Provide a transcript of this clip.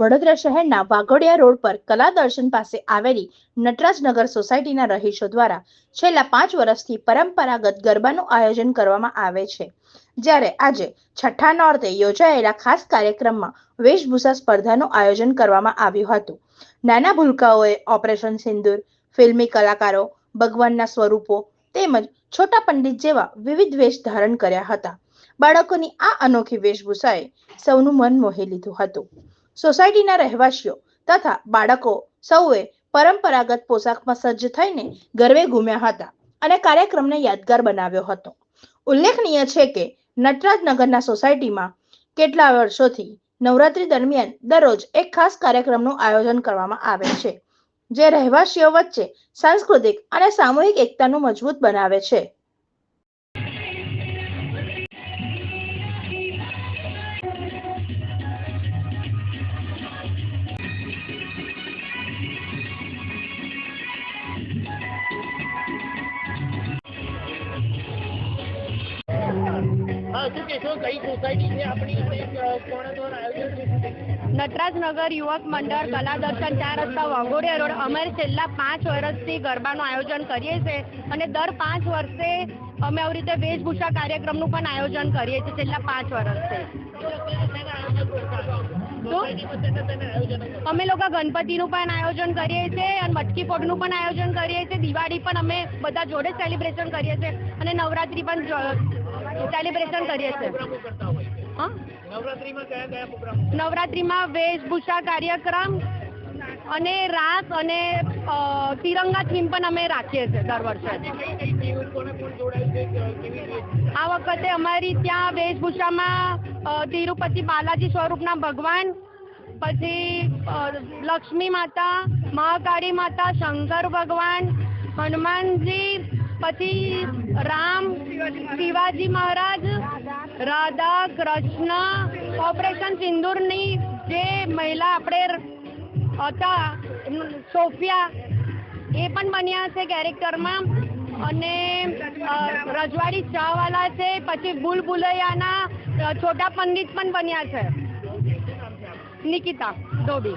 વડોદરા શહેરના વાઘોડિયા રોડ પર કલા દર્શન પાસે આવેલી નટરાજનગર સોસાયટીના રહીશો દ્વારા છેલ્લા પાંચ વર્ષથી પરંપરાગત ગરબાનું આયોજન કરવામાં આવે છે. જ્યારે આજે છઠ્ઠા નોર્તે યોજાયેલા ખાસ કાર્યક્રમમાં વેશભૂષા સ્પર્ધાનું આયોજન કરવામાં આવ્યું હતું. નાના ભૂલકાઓએ ઓપરેશન સિંદૂર, ફિલ્મી કલાકારો, ભગવાનના સ્વરૂપો તેમજ છોટા પંડિત જેવા વિવિધ વેશ ધારણ કર્યા હતા. બાળકોની આ અનોખી વેશભૂષાએ સૌનું મન મોહી લીધું હતું. સોસાયટીના રહેવાસીઓ તથા બાળકો સૌએ પરંપરાગત પોશાકમાં સજ્જ થઈને ગરવે ઘૂમ્યા હતા અને કાર્યક્રમને યાદગાર બનાવ્યો હતો. ઉલ્લેખનીય છે કે નટરાજનગરના સોસાયટીમાં કેટલા વર્ષોથી નવરાત્રી દરમિયાન દરરોજ એક ખાસ કાર્યક્રમનું આયોજન કરવામાં આવે છે, જે રહેવાસીઓ વચ્ચે સાંસ્કૃતિક અને સામૂહિક એકતાનું મજબૂત બનાવે છે. શું કહેશો કઈ સોસાયટી છે આપણી અને અ, દ્વારા આયોજન નટરાજનગર યુવક મંડળ કલા દર્શન ચાર રસ્તા વાઘોડિયા રોડ અમે છેલ્લા પાંચ વર્ષથી ગરબાનું આયોજન કરીએ છીએ અને દર પાંચ વર્ષે અમે આવી રીતે વેશભૂષા કાર્યક્રમનું પણ આયોજન કરીએ છીએ છેલ્લા પાંચ વર્ષથી અમે લોકો ગણપતિનું પણ આયોજન કરીએ છીએ અને મટકી ફોડનું પણ આયોજન કરીએ છીએ. દિવાળી પણ અમે બધા જોડે સેલિબ્રેશન કરીએ છીએ અને નવરાત્રિ પણ સેલિબ્રેશન કરીએ છીએ. નવરાત્રીમાં વેશભૂષા કાર્યક્રમ અને રાસ અને તિરંગા થીમ પણ અમે રાખીએ છીએ દર વર્ષે. આ વખતે અમારી ત્યાં વેશભૂષામાં તિરુપતિ બાલાજી સ્વરૂપના ભગવાન પછી લક્ષ્મી માતા મહાકાળી માતા શંકર ભગવાન હનુમાનજી પછી રામ શિવાજી મહારાજ, રાધા કૃષ્ણ, ઓપરેશન સિંદૂરની જે મહિલા આપણે હતા સોફિયા, એ પણ બન્યા છે કેરેક્ટરમાં. અને રજવાડી ચાવાલા છે, પછી ભૂલ ભૂલૈયાના છોટા પંડિત પણ બન્યા છે. નિકિતા ધોબી